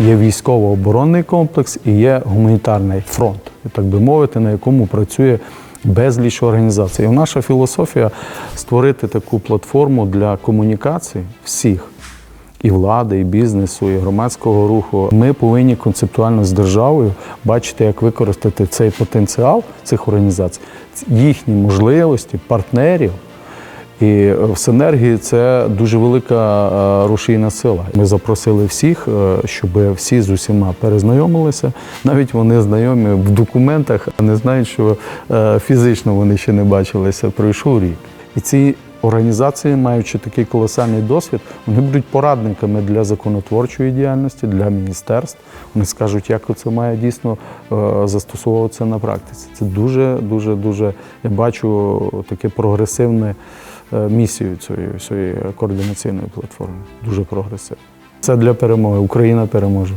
Є військово-оборонний комплекс і є гуманітарний фронт, так би мовити, на якому працює безліч організацій. І наша філософія створити таку платформу для комунікації всіх. І влади, і бізнесу, і громадського руху. Ми повинні концептуально з державою бачити, як використати цей потенціал цих організацій, їхні можливості, партнерів. І в синергії це дуже велика е, рушійна сила. Ми запросили всіх, е, щоб всі з усіма перезнайомилися. Навіть вони знайомі в документах, а не знають, що е, фізично вони ще не бачилися. Пройшов рік. І ці організації, маючи такий колосальний досвід, вони будуть порадниками для законотворчої діяльності, для міністерств. Вони скажуть, як це має дійсно застосовуватися на практиці. Це дуже, дуже, дуже. Я бачу таке прогресивне місію цієї цієї координаційної платформи. Дуже прогресивно. Це для перемоги. Україна переможе.